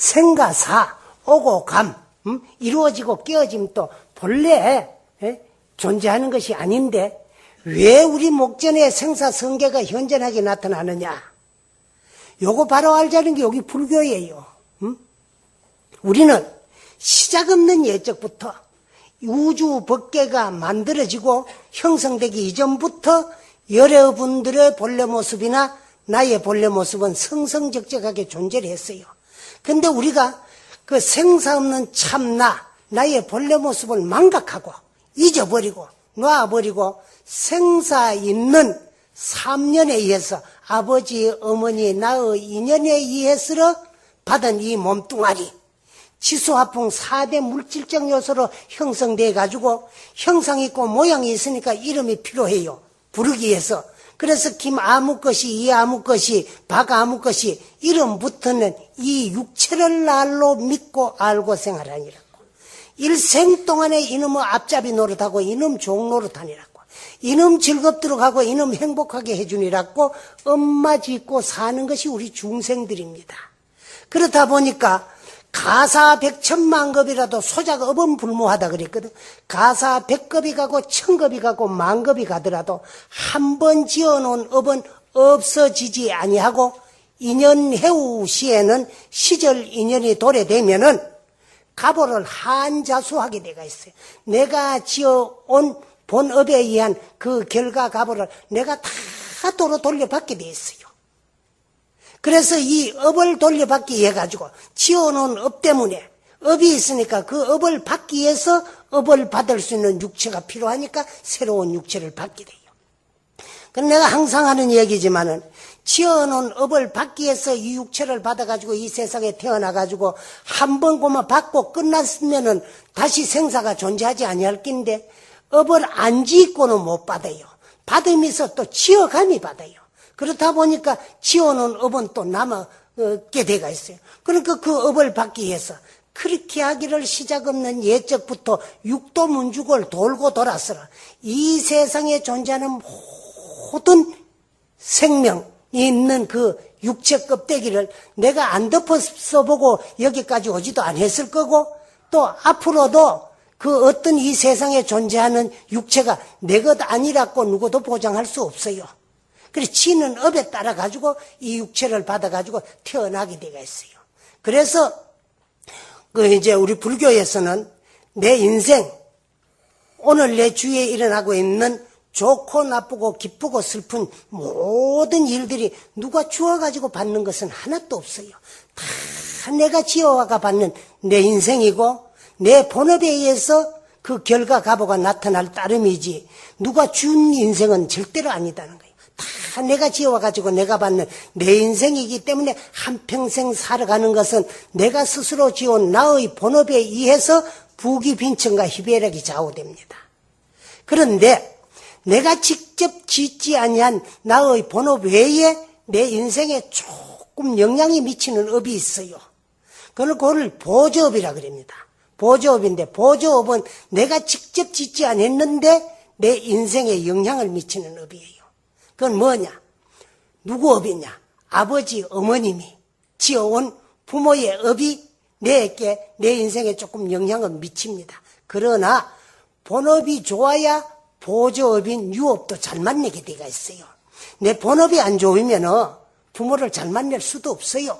생가사 오고 감 음? 이루어지고 깨어짐 또 본래 예? 존재하는 것이 아닌데 왜 우리 목전에 생사 성계가 현존하게 나타나느냐? 요거 바로 알자는 게 여기 불교예요. 음? 우리는 시작 없는 예적부터 우주 법계가 만들어지고 형성되기 이전부터 여러분들의 본래 모습이나 나의 본래 모습은 성성적적하게 존재를 했어요. 근데 우리가 그 생사 없는 참나, 나의 본래 모습을 망각하고 잊어버리고 놔버리고 생사 있는 삼년에 의해서 아버지, 어머니, 나의 인연에 의해서 받은 이 몸뚱아리 지수화풍 4대 물질적 요소로 형성돼 가지고 형상 있고 모양이 있으니까 이름이 필요해요. 부르기 위해서. 그래서 김 아무 것이 이 아무 것이 박 아무 것이 이름부터는 이 육체를 날로 믿고 알고 생활하니라고. 일생 동안에 이놈의 앞잡이 노릇하고 이놈 종 노릇하니라고. 이놈 즐겁도록 하고 이놈 행복하게 해주니라고 엄마 짓고 사는 것이 우리 중생들입니다. 그렇다 보니까 가사 백천만급이라도 소작 업은 불무하다 그랬거든. 가사 백급이 가고 천급이 가고 만급이 가더라도 한 번 지어놓은 업은 없어지지 아니하고 인연 해우 시에는 시절 인연이 도래되면은 가보를 한자수하게 돼가 있어요. 내가 지어온 본업에 의한 그 결과 가보를 내가 다 도로 돌려받게 돼 있어요. 그래서 이 업을 돌려받기 위해 가지고 지어놓은 업 때문에 업이 있으니까 그 업을 받기 위해서 업을 받을 수 있는 육체가 필요하니까 새로운 육체를 받게 돼요. 그 내가 항상 하는 얘기지만은 지어놓은 업을 받기 위해서 이 육체를 받아가지고 이 세상에 태어나가지고 한 번 고만 받고 끝났으면은 다시 생사가 존재하지 아니할 낀데 업을 안 짓고는 못 받아요. 받으면서 또 지어감이 받아요. 그렇다 보니까 지어놓은 업은 또 남아게 돼가 있어요. 그러니까 그 업을 받기 위해서 그렇게 하기를 시작 없는 예적부터 육도 문죽을 돌고 돌아서라. 이 세상에 존재하는 모든 생명이 있는 그 육체 껍데기를 내가 안 덮어서 보고 여기까지 오지도 않았을 거고 또 앞으로도 그 어떤 이 세상에 존재하는 육체가 내 것 아니라고 누구도 보장할 수 없어요. 그래서 지는 업에 따라 가지고 이 육체를 받아 가지고 태어나게 되가 있어요. 그래서 그 이제 우리 불교에서는 내 인생 오늘 내 주위에 일어나고 있는 좋고 나쁘고 기쁘고 슬픈 모든 일들이 누가 주어가지고 받는 것은 하나도 없어요. 다 내가 지어와가 받는 내 인생이고 내 본업에 의해서 그 결과 가보가 나타날 따름이지 누가 준 인생은 절대로 아니다는 거예요. 다 내가 지어와가지고 내가 받는 내 인생이기 때문에 한평생 살아가는 것은 내가 스스로 지어온 나의 본업에 의해서 부귀 빈천과 희배력이 좌우됩니다. 그런데 내가 직접 짓지 아니한 나의 본업 외에 내 인생에 조금 영향이 미치는 업이 있어요. 그걸 그걸 보조업이라 그럽니다. 보조업인데 보조업은 내가 직접 짓지 않았는데 내 인생에 영향을 미치는 업이에요. 그건 뭐냐? 누구 업이냐? 아버지, 어머님이 지어온 부모의 업이 내게, 내 인생에 조금 영향을 미칩니다. 그러나 본업이 좋아야 보조업인 유업도 잘 만나게 되가 있어요. 내 본업이 안 좋으면 부모를 잘 만날 수도 없어요.